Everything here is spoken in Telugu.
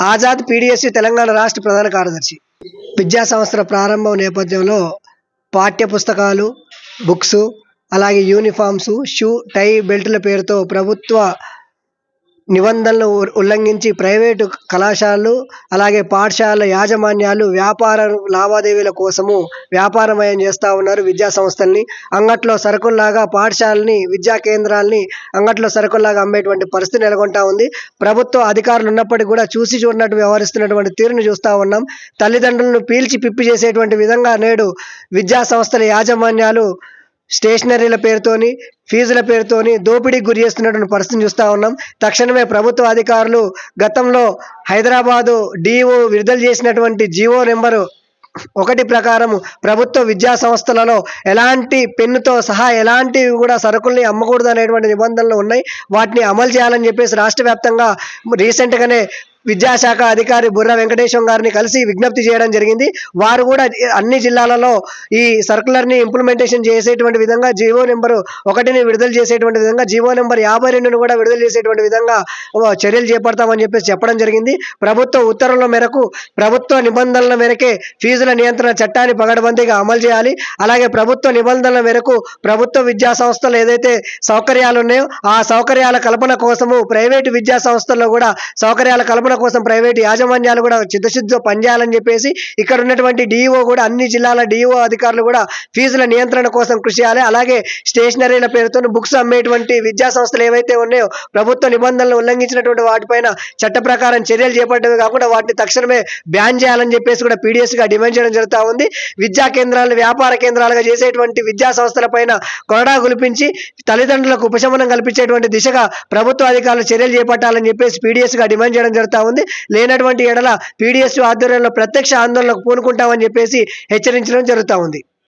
ఆజాద్ పీడిఎస్సీ తెలంగాణ రాష్ట్ర ప్రధాన కార్యదర్శి. విద్యా సంవత్సర ప్రారంభం నేపథ్యంలో పాఠ్య పుస్తకాలు బుక్స్ అలాగే యూనిఫామ్స్ షూ టై బెల్టుల పేరుతో ప్రభుత్వ నిబంధనలు ఉల్లంఘించి ప్రైవేటు కళాశాలలు అలాగే పాఠశాల యాజమాన్యాలు వ్యాపార లావాదేవీల కోసము వ్యాపారమయం చేస్తూ ఉన్నారు విద్యా సంస్థల్ని అంగట్లో సరుకుల్లాగా పాఠశాలని విద్యా కేంద్రాలని అంగట్లో సరుకుల్లాగా అమ్మేటువంటి పరిస్థితి నెలకొంటా ఉంది. ప్రభుత్వ అధికారులు ఉన్నప్పటికీ కూడా చూసి చూడనట్టు వ్యవహరిస్తున్నటువంటి తీరును చూస్తూ ఉన్నాం. తల్లిదండ్రులను పీల్చి పిప్పి చేసేటువంటి విధంగా నేడు విద్యా సంస్థల యాజమాన్యాలు స్టేషనరీల పేరుతోని ఫీజుల పేరుతోని దోపిడీకి గురి చేస్తున్నటువంటి పరిస్థితిని చూస్తూ ఉన్నాం. తక్షణమే ప్రభుత్వ అధికారులు గతంలో హైదరాబాదు డిఓ విడుదల చేసినటువంటి జీవో నెంబరు ఒకటి ప్రకారం ప్రభుత్వ విద్యా సంస్థలలో ఎలాంటి పెన్నుతో సహా ఎలాంటివి కూడా సరుకుల్ని అమ్మకూడదు అనేటువంటి నిబంధనలు ఉన్నాయి. వాటిని అమలు చేయాలని చెప్పేసి రాష్ట్ర వ్యాప్తంగా రీసెంట్గానే విద్యాశాఖ అధికారి బుర్ర వెంకటేశం గారిని కలిసి విజ్ఞప్తి చేయడం జరిగింది. వారు కూడా అన్ని జిల్లాలలో ఈ సర్కులర్ని ఇంప్లిమెంటేషన్ చేసేటువంటి విధంగా జీవో నెంబరు ఒకటిని విడుదల చేసేటువంటి విధంగా జీవో నెంబర్ యాభై రెండును కూడా విడుదల చేసేటువంటి విధంగా చర్యలు చేపడతామని చెప్పేసి చెప్పడం జరిగింది. ప్రభుత్వ ఉత్తర్వుల మేరకు ప్రభుత్వ నిబంధనల మేరకే ఫీజుల నియంత్రణ చట్టాన్ని పగడబందీగా అమలు చేయాలి. అలాగే ప్రభుత్వ నిబంధనల మేరకు ప్రభుత్వ విద్యా సంస్థలు ఏదైతే సౌకర్యాలు ఉన్నాయో ఆ సౌకర్యాల కల్పన కోసము ప్రైవేటు విద్యా సంస్థల్లో కూడా సౌకర్యాల కల్పన కోసం ప్రైవేటు యాజమాన్యాలు కూడా చిత్తశుద్ధితో పనిచేయాలని చెప్పేసి ఇక్కడ ఉన్నటువంటి డిఈఓ కూడా అన్ని జిల్లాల డిఈఓ అధికారులు కూడా ఫీజుల నియంత్రణ కోసం కృషి చేయాలి. అలాగే స్టేషనరీల పేరుతో బుక్స్ అమ్మేటువంటి విద్యా సంస్థలు ఏవైతే ఉన్నాయో ప్రభుత్వ నిబంధనలు ఉల్లంఘించినటువంటి వాటిపైన చట్ట ప్రకారం చర్యలు చేపట్టడమే కాకుండా వాటిని తక్షణమే బ్యాన్ చేయాలని చెప్పేసి కూడా పీడిఎస్గా డిమాండ్ చేయడం జరుగుతూ ఉంది. విద్యా కేంద్రాలను వ్యాపార కేంద్రాలుగా చేసేటువంటి విద్యా సంస్థల పైన కొరడా గులిపించి తల్లిదండ్రులకు ఉపశమనం కల్పించేటువంటి దిశగా ప్రభుత్వ అధికారులు చర్యలు చేపట్టాలని చెప్పేసి పీడిఎస్గా డిమాండ్ చేయడం జరుగుతూ ఉంది. లేనటువంటి ఎడల పీడిఎస్ ఆధ్వర్యంలో ప్రత్యక్ష ఆందోళనకు పూనుకుంటామని చెప్పేసి హెచ్చరించడం జరుగుతూ ఉంది.